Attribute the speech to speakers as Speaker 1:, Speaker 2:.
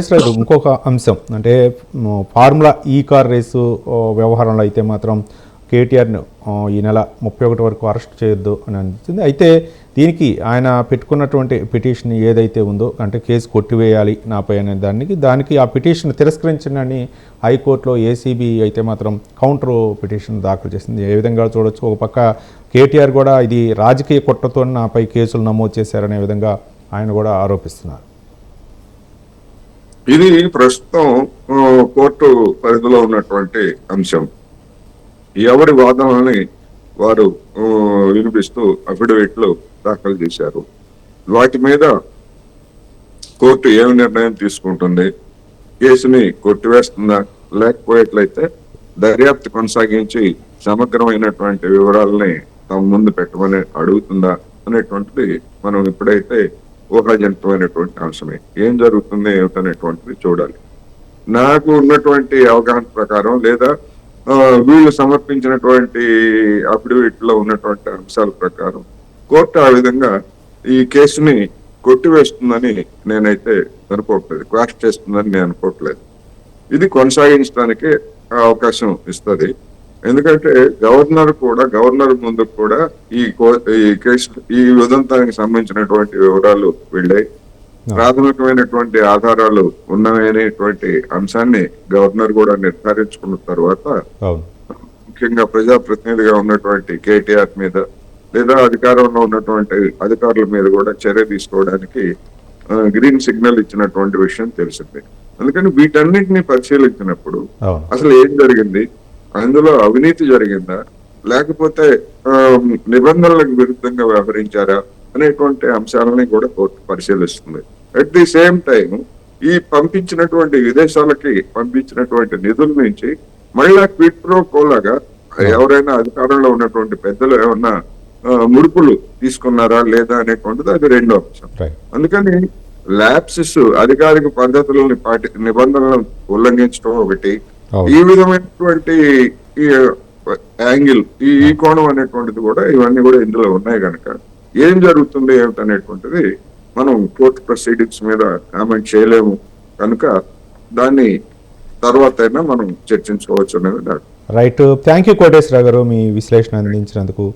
Speaker 1: రాజు, ఇంకొక అంశం. అంటే ఫార్ములా ఈ కార్ రేసు వ్యవహారంలో అయితే మాత్రం కేటీఆర్ను ఈ నెల ముప్పై ఒకటి వరకు అరెస్ట్ చేయొద్దు అని అనిపిస్తుంది అయితే దీనికి ఆయన పెట్టుకున్నటువంటి పిటిషన్ ఏదైతే ఉందో అంటే కేసు కొట్టివేయాలి నాపై అనే దానికి దానికి ఆ పిటిషన్ తిరస్కరించనని హైకోర్టులో ఏసీబీ అయితే మాత్రం కౌంటర్ పిటిషన్ దాఖలు చేసింది. ఏ విధంగా చూడొచ్చు? ఒక పక్క కేటీఆర్ కూడా ఇది రాజకీయ కుట్రతో నాపై కేసులు నమోదు చేశారనే విధంగా ఆయన కూడా ఆరోపిస్తున్నారు.
Speaker 2: ఇది ప్రస్తుతం కోర్టు పరిధిలో ఉన్నటువంటి అంశం. ఎవరి వాదనల్ని వారు వినిపిస్తూ అఫిడవిట్లు దాఖలు చేశారు. వాటి మీద కోర్టు ఏమి నిర్ణయం తీసుకుంటుంది? కేసుని కొట్టివేస్తుందా? లేకపోయేట్లయితే దర్యాప్తు కొనసాగించి సమగ్రమైనటువంటి వివరాలని తమ ముందు పెట్టమని అడుగుతుందా? అనేటువంటిది మనం ఇప్పుడైతే ఊహాజనితమైనటువంటి అంశమే. ఏం జరుగుతుంది ఏమిటనేటువంటిది చూడాలి. నాకు ఉన్నటువంటి అవగాహన ప్రకారం లేదా వీళ్ళు సమర్పించినటువంటి అఫిడవిట్లో ఉన్నటువంటి అంశాల ప్రకారం కోర్టు ఆ విధంగా ఈ కేసుని కొట్టివేస్తుందని నేనైతే అనుకోవట్లేదు. క్వాష్ చేస్తుందని నేను అనుకోవట్లేదు. ఇది కొనసాగించడానికి అవకాశం ఇస్తుంది. ఎందుకంటే గవర్నర్ కూడా గవర్నర్ ముందు కూడా ఈ కో- ఈ కేసు ఈ ఉదంతానికి సంబంధించినటువంటి వివరాలు వెళ్ళాయి ప్రాథమికమైనటువంటి ఆధారాలు ఉన్నవనేటువంటి అంశాన్ని గవర్నర్ కూడా నిర్ధారించుకున్న తర్వాత ముఖ్యంగా ప్రజాప్రతినిధిగా ఉన్నటువంటి కేటీఆర్ మీద లేదా అధికారంలో ఉన్నటువంటి అధికారుల మీద కూడా చర్య తీసుకోవడానికి గ్రీన్ సిగ్నల్ ఇచ్చినటువంటి విషయం తెలిసిందే. అందుకని వీటన్నిటిని పరిశీలించినప్పుడు అసలు ఏం జరిగింది? అందులో అవినీతి జరిగిందా? లేకపోతే నిబంధనలకు విరుద్ధంగా వ్యవహరించారా అనేటువంటి అంశాలని కూడా కోర్టు పరిశీలిస్తుంది. అట్ ది సేమ్ టైం ఈ పంపించినటువంటి విదేశాలకి పంపించినటువంటి నిధుల నుంచి మళ్ళా క్విట్ ప్రో కోలాగా ఎవరైనా అధికారంలో ఉన్నటువంటి పెద్దలు ఏమన్నా ముడుపులు తీసుకున్నారా లేదా అనేటువంటిది అది రెండో అంశం. అందుకని ల్యాబ్సెస్ అధికారిక పద్ధతులని పాటి నిబంధనలను ఉల్లంఘించడం ఒకటి. ఈ విధమైనటువంటి ఈ యాంగిల్ ఈ ఈ కోణం అనేటువంటిది కూడా ఇవన్నీ కూడా ఇందులో ఉన్నాయి కనుక ఏం జరుగుతుంది ఏమిటనేటువంటిది మనం కోర్టు ప్రొసీడింగ్స్ మీద కామెంట్ చేయలేము. కనుక దాన్ని తర్వాత అయినా మనం చర్చించుకోవచ్చు అనేది
Speaker 1: రైట్. థ్యాంక్ యూ కోటేశ్వర గారు మీ విశ్లేషణ అందించినందుకు